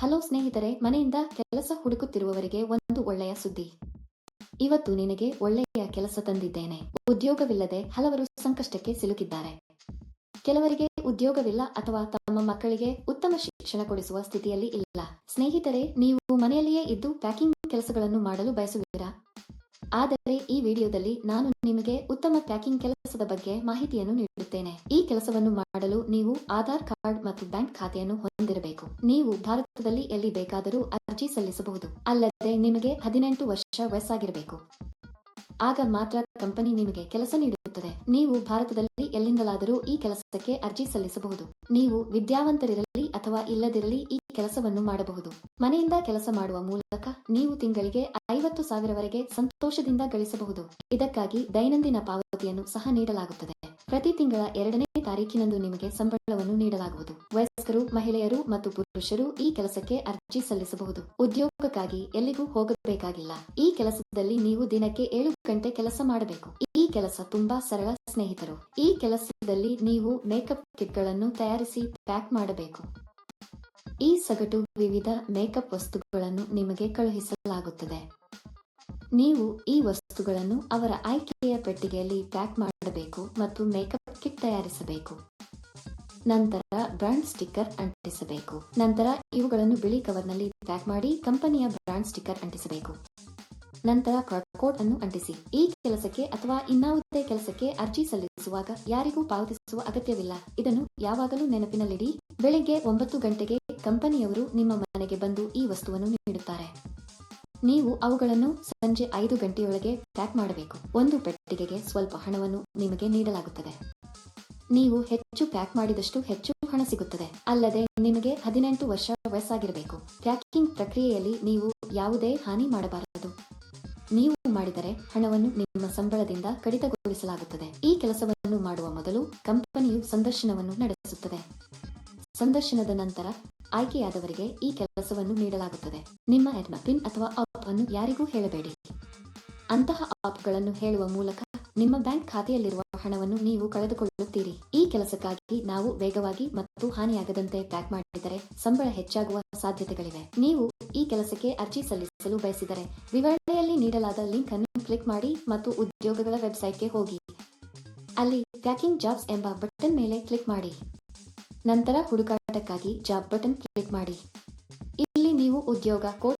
Hello ಸ್ನೇಹಿತರೆ, ಮನೆಯಿಂದ ಕೆಲಸ ಹುಡುಕುತ್ತಿರುವವರಿಗೆ ಒಂದು ಒಳ್ಳೆಯ ಸುದ್ದಿ. ಇವತ್ತು ನಿನಗೆ ಒಳ್ಳೆಯ ಕೆಲಸ ತಂದಿದ್ದೇನೆ. ಉದ್ಯೋಗವಿಲ್ಲದೆ ಹಲವರು ಸಂಕಷ್ಟಕ್ಕೆ ಸಿಲುಕಿದ್ದಾರೆ. ಕೆಲವರಿಗೆ ಉದ್ಯೋಗವಿಲ್ಲ ಅಥವಾ ತಮ್ಮ ಮಕ್ಕಳಿಗೆ ಉತ್ತಮ ಶಿಕ್ಷಣ ಕೊಡಿಸುವ ಸ್ಥಿತಿಯಲ್ಲಿ ಇಲ್ಲ. ಸ್ನೇಹಿತರೆ, ನೀವು ಮನೆಯಲ್ಲಿಯೇ ಇದ್ದು ಪ್ಯಾಕಿಂಗ್ ಕೆಲಸಗಳನ್ನು ಮಾಡಲು ಬಯಸುವಿರಾ? ಆದರೆ ಈ ವಿಡಿಯೋದಲ್ಲಿ ನಾನು ನಿಮಗೆ ಉತ್ತಮ ಪ್ಯಾಕಿಂಗ್ ಕೆಲಸದ ಬಗ್ಗೆ ಮಾಹಿತಿಯನ್ನು ನೀಡುತ್ತೇನೆ. ಈ ಕೆಲಸವನ್ನು ಮಾಡಲು ನೀವು ಆಧಾರ್ ಕಾರ್ಡ್ ಮತ್ತು ಬ್ಯಾಂಕ್ ಖಾತೆಯನ್ನು ಹೊಂದಿರಬೇಕು. ನೀವು ಭಾರತದಲ್ಲಿ ಎಲ್ಲಿ ಬೇಕಾದರೂ ಅರ್ಜಿ ಸಲ್ಲಿಸಬಹುದು. ಅಲ್ಲದೆ ನಿಮಗೆ ಹದಿನೆಂಟು ವರ್ಷ ವಯಸ್ಸಾಗಿರಬೇಕು. ಆಗ ಮಾತ್ರ ಕಂಪನಿ ನಿಮಗೆ ಕೆಲಸ ನೀಡುತ್ತದೆ. ನೀವು ಭಾರತದಲ್ಲಿ ಎಲ್ಲಿಂದಲಾದರೂ ಈ ಕೆಲಸಕ್ಕೆ ಅರ್ಜಿ ಸಲ್ಲಿಸಬಹುದು. ನೀವು ವಿದ್ಯಾವಂತರಿರಲಿ ಅಥವಾ ಇಲ್ಲದಿರಲಿ ಈ ಕೆಲಸವನ್ನು ಮಾಡಬಹುದು. ಮನೆಯಿಂದ ಕೆಲಸ ಮಾಡುವ ಮೂಲಕ ನೀವು ತಿಂಗಳಿಗೆ ಐವತ್ತು ಸಾವಿರವರೆಗೆ ಸಂತೋಷದಿಂದ ಗಳಿಸಬಹುದು. ಇದಕ್ಕಾಗಿ ದೈನಂದಿನ ಪಾವತಿಯನ್ನು ಸಹ ನೀಡಲಾಗುತ್ತದೆ. ಪ್ರತಿ ತಿಂಗಳ ಎರಡನೇ ತಾರೀಕಿನಂದು ನಿಮಗೆ ಸಂಬಳವನ್ನು ನೀಡಲಾಗುವುದು. ವಯಸ್ಕರು, ಮಹಿಳೆಯರು ಮತ್ತು ಪುರುಷರು ಈ ಕೆಲಸಕ್ಕೆ ಅರ್ಜಿ ಸಲ್ಲಿಸಬಹುದು. ಉದ್ಯೋಗಕ್ಕಾಗಿ ಎಲ್ಲಿಗೂ ಹೋಗಬೇಕಾಗಿಲ್ಲ. ಈ ಕೆಲಸದಲ್ಲಿ ನೀವು ದಿನಕ್ಕೆ ಏಳು ಗಂಟೆ ಕೆಲಸ ಮಾಡಬೇಕು. ಈ ಕೆಲಸ ತುಂಬಾ ಸರಳ ಸ್ನೇಹಿತರು. ಈ ಕೆಲಸದಲ್ಲಿ ನೀವು ಮೇಕಪ್ ಕಿಟ್ಗಳನ್ನು ತಯಾರಿಸಿ ಪ್ಯಾಕ್ ಮಾಡಬೇಕು. ಈ ಸಗಟು ವಿವಿಧ ಮೇಕಪ್ ವಸ್ತುಗಳನ್ನು ನಿಮಗೆ ಕಳುಹಿಸಲಾಗುತ್ತದೆ. ನೀವು ಈ ವಸ್ತುಗಳನ್ನು ಅವರ ಆಯ್ಕೆಯ ಪೆಟ್ಟಿಗೆಯಲ್ಲಿ ಪ್ಯಾಕ್ ಮಾಡಬೇಕು ಮತ್ತು ಮೇಕಪ್ ಕಿಟ್ ತಯಾರಿಸಬೇಕು. ನಂತರ ಬ್ರಾಂಡ್ ಸ್ಟಿಕ್ಕರ್ ಅಂಟಿಸಬೇಕು. ನಂತರ ಇವುಗಳನ್ನು ಬಿಳಿ ಕವರ್ನಲ್ಲಿ ಪ್ಯಾಕ್ ಮಾಡಿ ಕಂಪನಿಯ ಬ್ರಾಂಡ್ ಸ್ಟಿಕ್ಕರ್ ಅಂಟಿಸಬೇಕು. ನಂತರ ಕೋಡ್ ಅನ್ನು ಅಂಟಿಸಿ. ಈ ಕೆಲಸಕ್ಕೆ ಅಥವಾ ಇನ್ನಾವುದೇ ಕೆಲಸಕ್ಕೆ ಅರ್ಜಿ ಸಲ್ಲಿಸುವಾಗ ಯಾರಿಗೂ ಪಾವತಿಸುವ ಅಗತ್ಯವಿಲ್ಲ. ಇದನ್ನು ಯಾವಾಗಲೂ ನೆನಪಿನಲ್ಲಿಡಿ. ಬೆಳಿಗ್ಗೆ ಒಂಬತ್ತು ಗಂಟೆಗೆ ಕಂಪನಿಯವರು ನಿಮ್ಮ ಮನೆಗೆ ಬಂದು ಈ ವಸ್ತುವನ್ನು ನೀಡುತ್ತಾರೆ. ನೀವು ಅವುಗಳನ್ನು ಸಂಜೆ ಐದು ಗಂಟೆಯೊಳಗೆ ಪ್ಯಾಕ್ ಮಾಡಬೇಕು. ಒಂದು ಪೆಟ್ಟಿಗೆಗೆ ಸ್ವಲ್ಪ ಹಣವನ್ನು ನಿಮಗೆ ನೀಡಲಾಗುತ್ತದೆ. ನೀವು ಹೆಚ್ಚು ಪ್ಯಾಕ್ ಮಾಡಿದಷ್ಟು ಹೆಚ್ಚು ಹಣ ಸಿಗುತ್ತದೆ. ಅಲ್ಲದೆ ನಿಮಗೆ ಹದಿನೆಂಟು ವರ್ಷ ವಯಸ್ಸಾಗಿರಬೇಕು. ಪ್ಯಾಕಿಂಗ್ ಪ್ರಕ್ರಿಯೆಯಲ್ಲಿ ನೀವು ಯಾವುದೇ ಹಾನಿ ಮಾಡಬಾರದು. ನೀವು ಮಾಡಿದರೆ ಹಣವನ್ನು ನಿಮ್ಮ ಸಂಬಳದಿಂದ ಕಡಿತಗೊಳಿಸಲಾಗುತ್ತದೆ. ಈ ಕೆಲಸವನ್ನು ಮಾಡುವ ಮೊದಲು ಕಂಪನಿಯು ಸಂದರ್ಶನವನ್ನು ನಡೆಸುತ್ತದೆ. ಸಂದರ್ಶನದ ನಂತರ ಆಯ್ಕೆಯಾದವರಿಗೆ ಈ ಕೆಲಸವನ್ನು ನೀಡಲಾಗುತ್ತದೆ. ನಿಮ್ಮ ಎಡ್ನ ಪಿನ್ ಅಥವಾ ಅನ್ನು ಯಾರಿಗೂ ಹೇಳಬೇಡಿ. ಅಂತಹ ಆಪ್ಗಳನ್ನು ಹೇಳುವ ಮೂಲಕ ನಿಮ್ಮ ಬ್ಯಾಂಕ್ ಖಾತೆಯಲ್ಲಿರುವ ಹಣವನ್ನು ನೀವು ಕಳೆದುಕೊಳ್ಳುತ್ತೀರಿ. ಈ ಕೆಲಸಕ್ಕಾಗಿ ನಾವು ವೇಗವಾಗಿ ಮತ್ತು ಹಾನಿಯಾಗದಂತೆ ಪ್ಯಾಕ್ ಮಾಡಿದರೆ ಸಂಬಳ ಹೆಚ್ಚಾಗುವ ಸಾಧ್ಯತೆಗಳಿವೆ. ನೀವು ಈ ಕೆಲಸಕ್ಕೆ ಅರ್ಜಿ ಸಲ್ಲಿಸಲು ಬಯಸಿದರೆ ವಿವರಣೆಯಲ್ಲಿ ನೀಡಲಾದ ಲಿಂಕ್ ಅನ್ನು ಕ್ಲಿಕ್ ಮಾಡಿ ಮತ್ತು ಉದ್ಯೋಗಗಳ ವೆಬ್ಸೈಟ್ಗೆ ಹೋಗಿ. ಅಲ್ಲಿ ಪ್ಯಾಕಿಂಗ್ ಜಾಬ್ಸ್ ಎಂಬ ಬಟನ್ ಮೇಲೆ ಕ್ಲಿಕ್ ಮಾಡಿ. ನಂತರ ಹುಡುಕಾಟಕ್ಕಾಗಿ ಜಾಬ್ ಬಟನ್ ಕ್ಲಿಕ್ ಮಾಡಿ. ಇಲ್ಲಿ ನೀವು ಉದ್ಯೋಗ ಕೋಡ್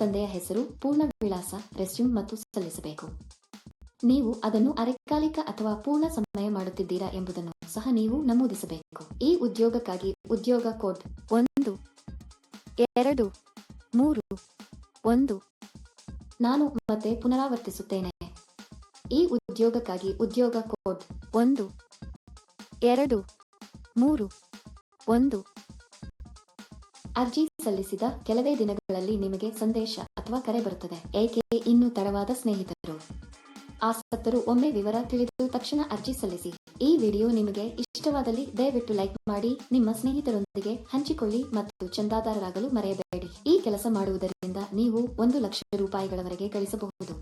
ತಂದೆಯ ಹೆಸರು ಪೂರ್ಣ ವಿಳಾಸ ರೆಸ್ಯೂಮ್ ಮತ್ತು ಸಲ್ಲಿಸಬೇಕು. ನೀವು ಅದನ್ನು ಅರೆಕಾಲಿಕ ಅಥವಾ ಪೂರ್ಣ ಸಮಯ ಮಾಡುತ್ತಿದ್ದೀರಾ ಎಂಬುದನ್ನು ಸಹ ನೀವು ನಮೂದಿಸಬೇಕು. ಈ ಉದ್ಯೋಗಕ್ಕಾಗಿ ಉದ್ಯೋಗ ಕೋಡ್ ಒಂದು, ಎರಡು, ಮೂರು, ಒಂದು, ನಾನು ಮತ್ತೆ ಪುನರಾವರ್ತಿಸುತ್ತೇನೆ. ಈ ಉದ್ಯೋಗಕ್ಕಾಗಿ ಉದ್ಯೋಗ ಕೋಡ್ ಒಂದು, ಎರಡು, ಮೂರು, ಒಂದು ಅರ್ಜಿ ಸಲ್ಲಿಸಿದ ಕೆಲವೇ ದಿನಗಳಲ್ಲಿ ನಿಮಗೆ ಸಂದೇಶ ಅಥವಾ ಕರೆ ಬರುತ್ತದೆ. ಏಕೆ? ಇನ್ನು ತಡವಾದ ಸ್ನೇಹಿತರು. ಆಸಕ್ತರು ಒಮ್ಮೆ ವಿವರ ತಿಳಿದು ತಕ್ಷಣ ಅರ್ಜಿ ಸಲ್ಲಿಸಿ. ಈ ವಿಡಿಯೋ ನಿಮಗೆ ಇಷ್ಟವಾದಲ್ಲಿ ದಯವಿಟ್ಟು ಲೈಕ್ ಮಾಡಿ, ನಿಮ್ಮ ಸ್ನೇಹಿತರೊಂದಿಗೆ ಹಂಚಿಕೊಳ್ಳಿ ಮತ್ತು ಚಂದಾದಾರರಾಗಲು ಮರೆಯಬೇಡಿ. ಈ ಕೆಲಸ ಮಾಡುವುದರಿಂದ ನೀವು ಒಂದು ಲಕ್ಷ ರೂಪಾಯಿಗಳವರೆಗೆ ಗಳಿಸಬಹುದು.